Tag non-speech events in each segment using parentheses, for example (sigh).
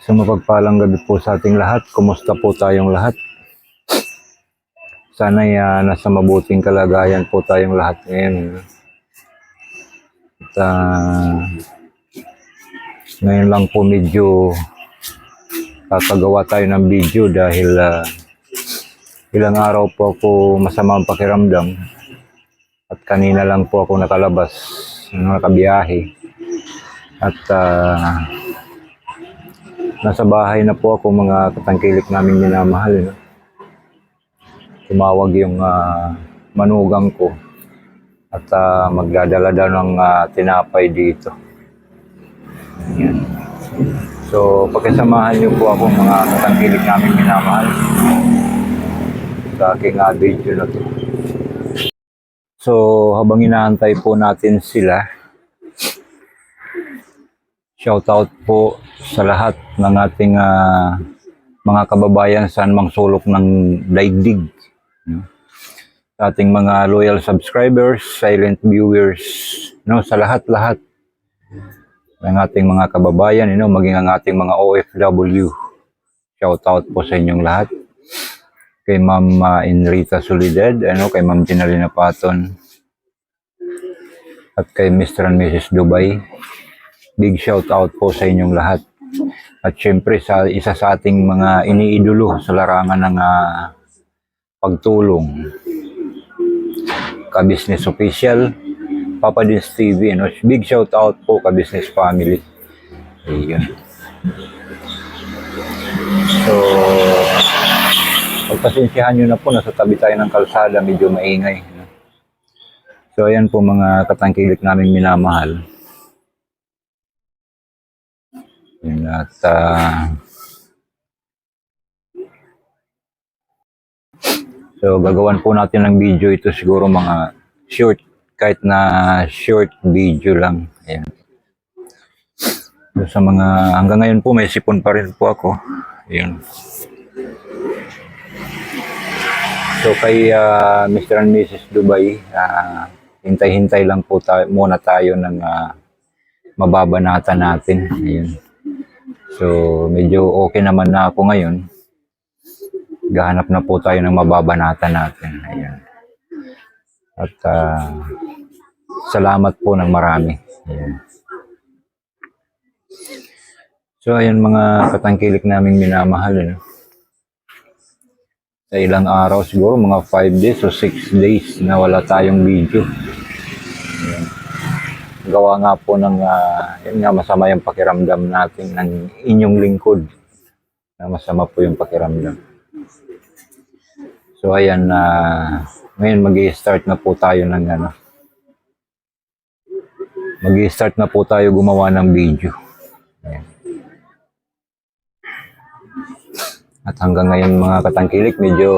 Sa mapagpalang gabi po sa ating lahat, kumusta po tayong lahat? Sana uh, nasa mabuting kalagayan po tayong lahat ngayon. At ah, ngayon lang po medyo kakagawa tayo ng video dahil ah, ilang araw po ako masama ang pakiramdam at kanina lang po ako nakalabas, nakabiyahe. At ah, nasa bahay na po ako mga katangkilik namin minamahal. No? Tumawag yung ah, manugang ko at ah, magdadala daw ng ah, tinapay dito. Yan. So, pakisamahan niyo po ako mga katangkilik namin minamahal sa aking ah, video na to. So, habang inaantay po natin sila, shoutout po sa lahat ng ating ah, mga kababayan saan mang sulok ng daigdig. No? Sa ating mga loyal subscribers, silent viewers, no? sa lahat-lahat ng ating mga kababayan, you know, maging ang ating mga OFW. Shoutout po sa inyong lahat kay Ma'am uh, Enrita Solidad, ano, kay Ma'am Ginalina Paton, at kay Mr. and Mrs. Dubai. Big shout out po sa inyong lahat. At syempre sa isa sa ating mga iniidolo sa larangan ng ah, pagtulong. Ka-business official, Papa Dins TV. Ano? Big shout out po ka-business family. Ayun. So, pagpasensyahan nyo na po, nasa tabi tayo ng kalsada, medyo maingay. So, ayan po mga katangkilik namin minamahal. Yun, at ah, so, gagawan po natin ng video ito siguro mga short, kahit na short video lang. Ayan. So, sa mga, hanggang ngayon po may sipon pa rin po ako. Ayun. So kay ah, Mr. and Mrs. Dubai, ah, hintay-hintay lang po tayo, muna tayo ng ah, mababanata natin. Ayun. So medyo okay naman na ako ngayon. Gahanap na po tayo ng mababanata natin. Ayun. At ah, salamat po ng marami. Ayun. So ayun mga katangkilik naming minamahal. Ano? sa ilang araw siguro mga 5 days o 6 days na wala tayong video. Ayan. Gawa nga po ng ah, yun nga masama yung pakiramdam natin ng inyong lingkod. Na masama po yung pakiramdam. So ayan na ngayon magi-start na po tayo ng ano. Magi-start na po tayo gumawa ng video. Ayan. At hanggang ngayon mga katangkilik, medyo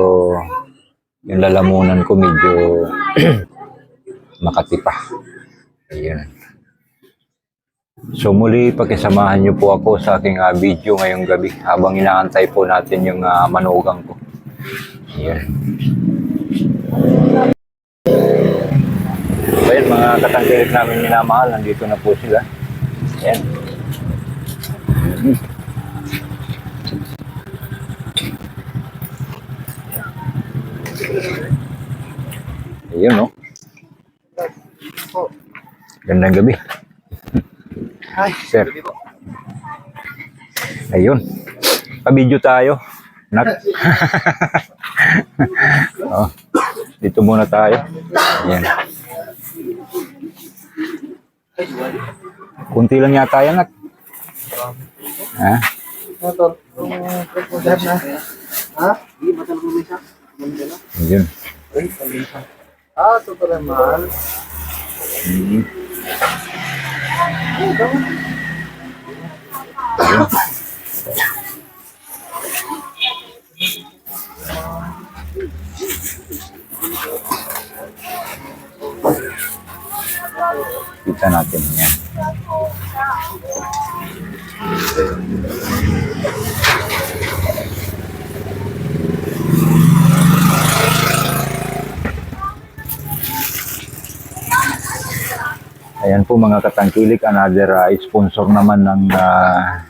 yung lalamunan ko medyo (clears throat) makati pa. Ayun. So muli, pakisamahan niyo po ako sa aking ah, video ngayong gabi habang inaantay po natin yung ah, manugang ko. Ayun. So ayun, mga katangkilik namin minamahal, nandito na po sila. Ayan. Ayun, no? Gandang gabi. Ay, Sir. Ayun. Pa-video tayo. Nak. (laughs) oh, dito muna tayo. Ayan. Kunti lang yata yan, nak. Ha? Ha? Ayun. Ay, pag-isa. Ah, tutor mahal. Mhm. Kita natin yan. Ayan po mga katangkilik, another uh, sponsor naman ng uh,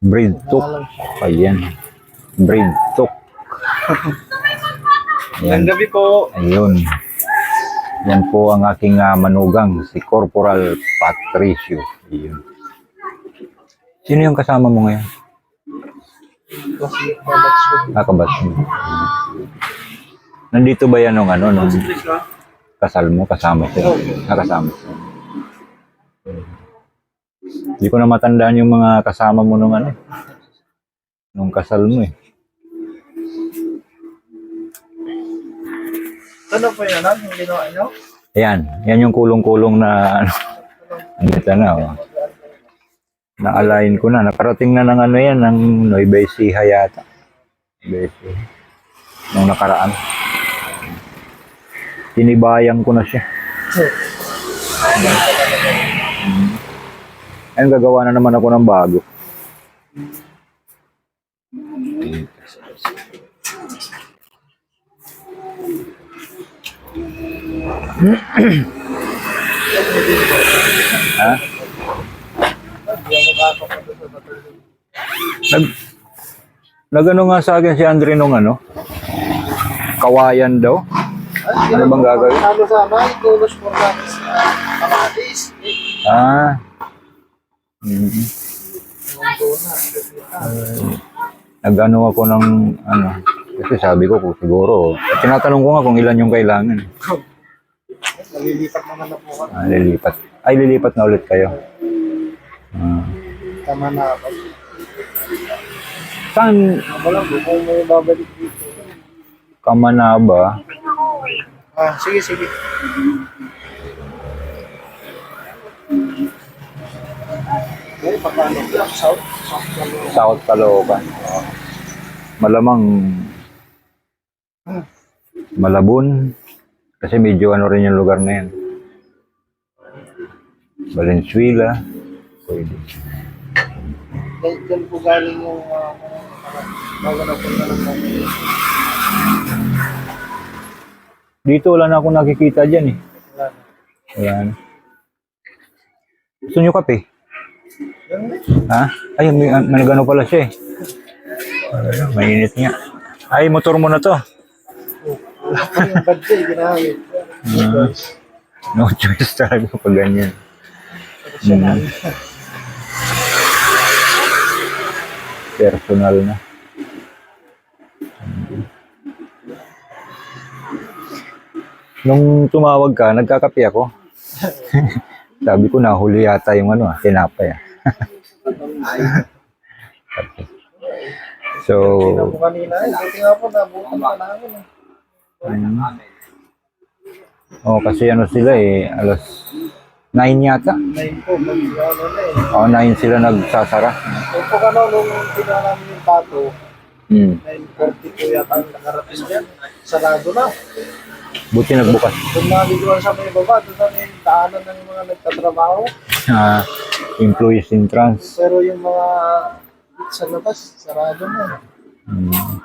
Breed Talk. Ayan. Breed Talk. Ayan. gabi po. Ayun. Yan po ang aking ah, manugang, si Corporal Patricio. Ayun. Sino yung kasama mo ngayon? Ko. Mo. Nandito ba yan nung ano, nung kasal mo, kasama siya? Nakasama siya. Hindi ko na matandaan yung mga kasama mo nung ano, nung kasal mo eh. Ano po yun, ano? Yung ginawa nyo? Ayan, yan yung kulong-kulong na ano. Andito na, oh. Na-align ko na. Nakarating na ng ano yan, ng Nueva Ecija yata. Nueva Ecija. Nung nakaraan. Tinibayan ko na siya. Mm. Ayun, gagawa na naman ako ng bago. Ha? (clears throat) Nag, nagano nga sa akin si Andre nung ano? Kawayan daw. Ano bang gagawin? Ano sana, itulos mo natin sa kamatis. Ah. Mm. Nag-ano ako ng ano. Kasi sabi ko kung siguro. Tinatanong ko nga kung ilan yung kailangan. Nalilipat naman na po ka. Ah, lilipat. Ay, lilipat na ulit kayo. Ah. Tama na ako. Saan po kung may babalik dito. Kamanaba? Ah, sige, sige. Okay, paano? South? South po. South Caloocan. Malamang Malabon. Kasi medyo ano rin yung lugar na yan. Valenzuela. Pwede. Dahil dyan po galing yung uh, bago na po na. Dito wala na akong nakikita dyan eh. Wala na. Ayan. Gusto nyo kape? Ha? Ay, may, may nagano pala siya eh. Mainit nga. Ay, motor mo na to. (laughs) Ah. No choice talaga pag ganyan. Mm. Personal na. Nung tumawag ka, nagkakape ako. (laughs) Sabi ko, nahuli yata yung ano, ah, tinapay. ah. So. Ayun. Oh, kasi ano sila eh, alas 9 yata. Nine po, mag ano na eh. Oh, 9 sila nagsasara. Kung po ano, nung namin yung pato, Hmm. 9.40 po yata ang nakarating dyan. Sarado na. Buti nagbukas. Doon naliguan sa may baba, doon na may daanan ng mga nagtatrabaho. Ah, employees in trans. Pero yung mga sa labas, sarado na. Hmm.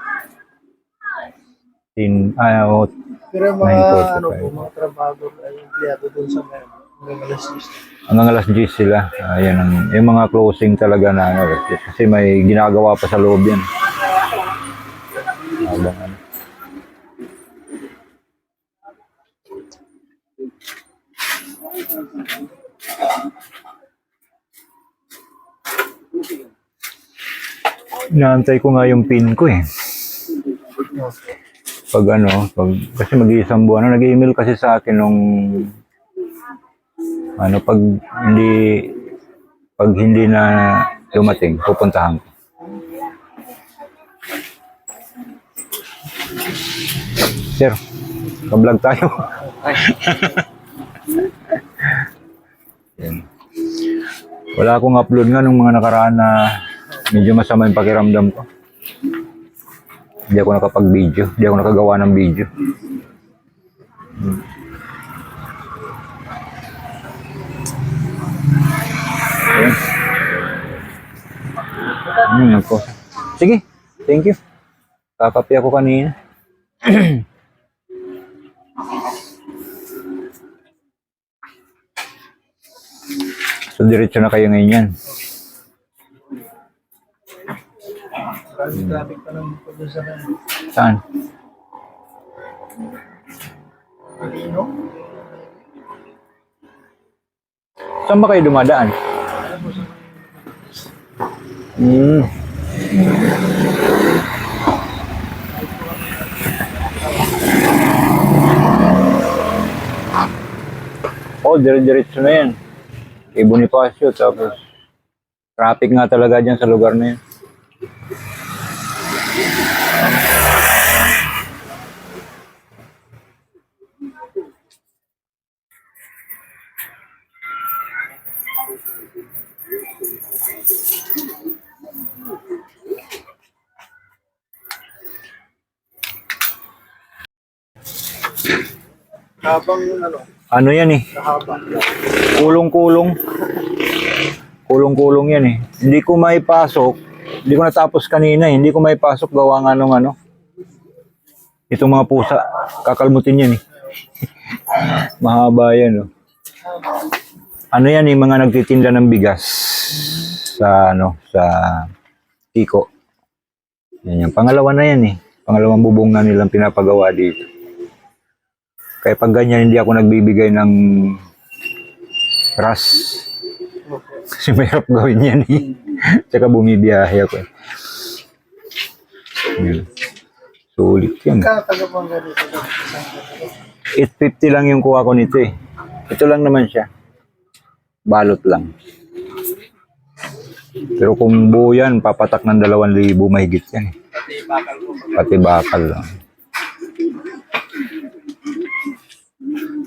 In, ah, oh, Pero yung mga 9:45. ano po, mga trabaho ay empleyado doon sa may mga alas 10. hanggang alas 10 sila. Ayan ang, yung mga closing talaga na ano, kasi may ginagawa pa sa loob yan. Habang Inaantay ko nga yung pin ko eh. Pag ano, pag, kasi mag-iisang buwan na, nag-email kasi sa akin nung ano pag hindi pag hindi na dumating pupuntahan ko Sir, ka-vlog tayo. (laughs) Yan. Wala akong upload nga nung mga nakaraan na medyo masama yung pakiramdam ko. Hindi ako nakapag-video. Hindi ako nakagawa ng video. Ayan. Hmm, ako. Sige, thank you. Kakapi ako kanina. (clears throat) So, diretso na kayo ngayon yan. Kanila. Saan? Saan ba kayo dumadaan? Hmm. Oh, dire-diretso na yan. Kay Bonifacio, tapos traffic nga talaga dyan sa lugar na yan. Habang ano, Ano yan eh? Kulong-kulong. Kulong-kulong yan eh. Hindi ko maipasok. Hindi ko natapos kanina eh. Hindi ko maipasok gawa nga nung ano. Itong mga pusa. Kakalmutin yan eh. (laughs) Mahaba yan oh. Ano yan eh, mga nagtitinda ng bigas sa ano, sa Tiko. Yan yan. Pangalawa na yan eh. Pangalawang bubong na nilang pinapagawa dito. Kaya pag ganyan, hindi ako nagbibigay ng ras. Kasi mahirap gawin yan eh. (laughs) Tsaka bumibiyahe ako eh. Yan. Sulit yan. Kataga pang ganito. 850 lang yung kuha ko nito eh. Ito lang naman siya. Balot lang. Pero kung buo yan, papatak ng 2,000 mahigit yan eh. Pati bakal. Pati bakal lang.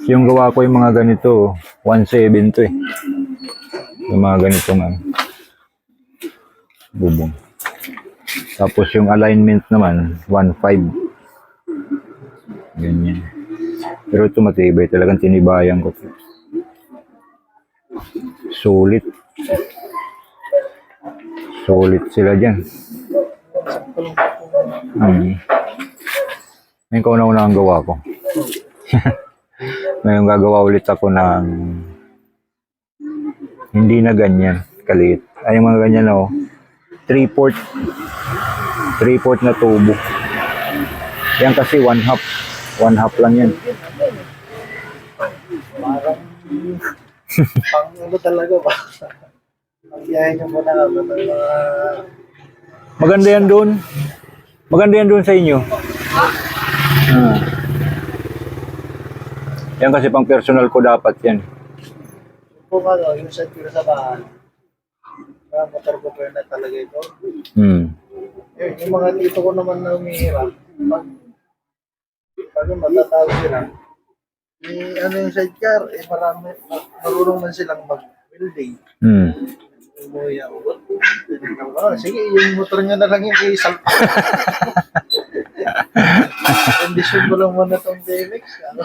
Yung gawa ko yung mga ganito, 1.7 to eh. Yung mga ganitong ano, bubong. Tapos yung alignment naman, 1.5. Ganyan. Pero ito matibay, talagang tinibayan ko. Sulit. Sulit sila dyan. Hmm. Ngayon kauna-una ang gawa ko. (laughs) Ngayon gagawa ulit ako ng hindi na ganyan kaliit. Ay, mga ganyan oh. 3 port 3 port na tubo. Yan kasi one half. One half lang yan. Parang (laughs) pang ano talaga ba? Ang biyahe niyo po na ano, ng mga Maganda yan doon. Maganda yan doon sa inyo. Ah. Yan kasi pang personal ko dapat yan. kung ano, yung sa tira sa bahay. Kaya motor ko pa na talaga ito. Hmm. Yun, yung mga dito ko naman na umihirap, pag, pag matatawag sila, eh, ano yung sidecar, eh marami, ma- marunong man silang mag-building. Hmm. Umuwi ako. Ah, sige, yung motor niya na lang yung isang. (laughs) Kondisyon ko lang muna itong DMX. Ano?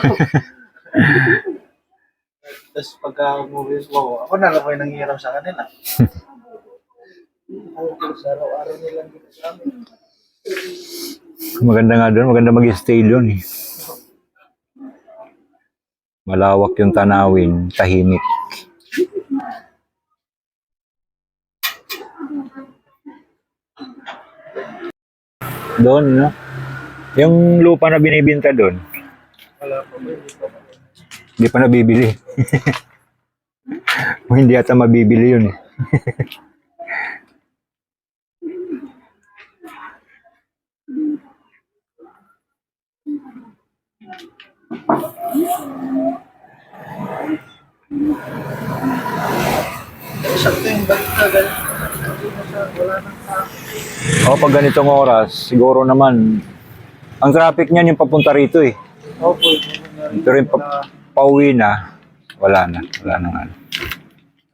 Tapos pagka umuwi ko, ako na lang ko yung nangyirap sa kanila. Ako, sa araw-araw nilang dito sa amin. Maganda nga doon. Maganda mag-stay doon eh. Malawak yung tanawin. Tahimik. Doon, no? Yung lupa na binibinta doon, Wala pa ba, hindi pa? Hindi pa nabibili. (laughs) o hindi ata mabibili yun eh. Sakto yung balik na tao. O pag ganitong oras, siguro naman, ang traffic niyan yung papunta rito eh. Opo, Pero yung pa- pauwi na, wala na. Wala na nga.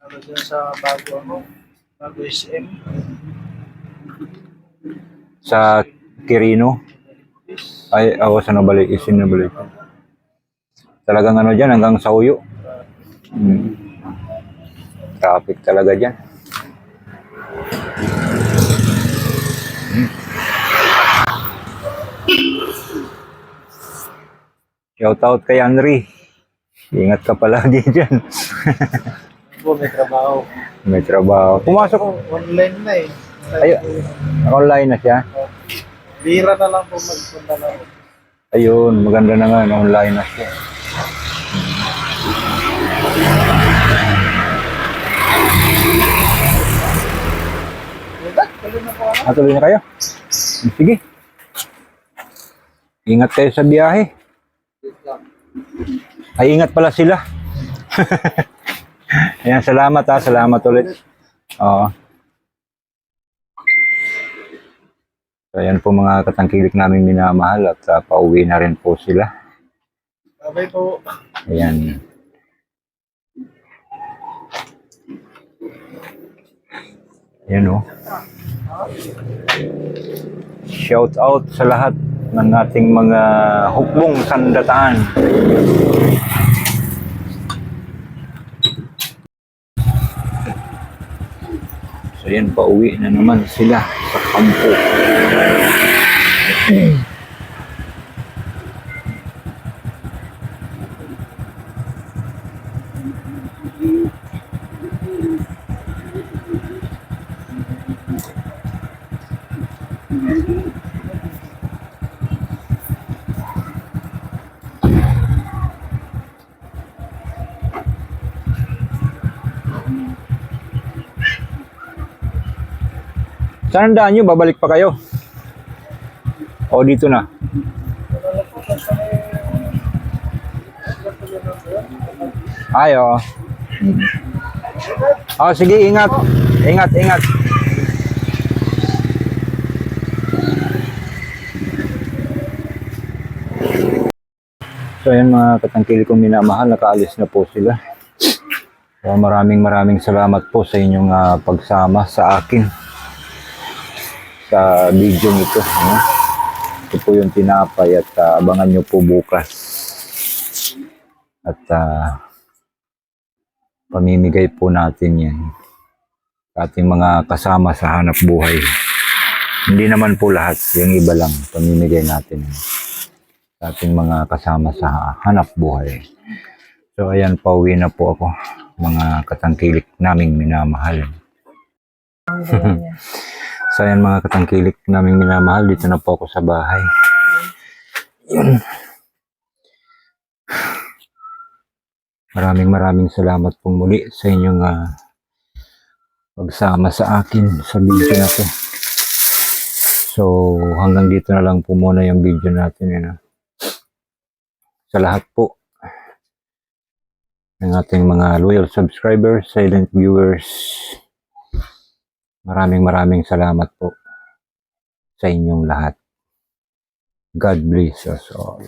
ano dyan sa bago ano, bago SM. Sa Quirino, ay, ako sa nabalik, isin nabalik. Talagang ano dyan, hanggang sa uyo. Hmm. Traffic talaga dyan. Hmm. Shout out kay Henry. Ingat ka palagi (laughs) dyan. po, may trabaho. May trabaho. Pumasok. Online na eh. Ay, online na siya. Bira na lang po magpunta na. Ayun, maganda na nga, online na siya. Budak, tuloy na. Natuloy kayo? Sige. Ingat kayo sa biyahe. Ay, ingat pala sila. (laughs) Ayan, salamat ha. Salamat ulit. Oo. So, ayan po mga katangkilik namin minamahal at ah, pauwi na rin po sila. Sabay po. Ayan. Ayan o. Shout out sa lahat ng ating mga hukbong sandataan. So yan, pauwi na naman sila sa kampo. (clears throat) Saan ang daan nyo? Babalik pa kayo? O dito na? Ay, oo. Oh, sige, ingat. Ingat, ingat. So, ayan mga katangkili kong minamahal, nakaalis na po sila. So, maraming maraming salamat po sa inyong ah, pagsama sa akin sa video nito. Ano? Ito po yung tinapay at ah, abangan nyo po bukas. At ah, pamimigay po natin yan sa ating mga kasama sa hanap buhay. Hindi naman po lahat, yung iba lang pamimigay natin sa ating mga kasama sa hanap buhay. So ayan, pauwi na po ako mga katangkilik naming minamahal. (laughs) So mga katangkilik naming minamahal, dito na po ako sa bahay. Yun. Maraming maraming salamat po muli sa inyong ah, pagsama sa akin sa video na to. So hanggang dito na lang po muna yung video natin. Yun, ah. Sa lahat po ng ating mga loyal subscribers, silent viewers, Maraming maraming salamat po sa inyong lahat. God bless us all.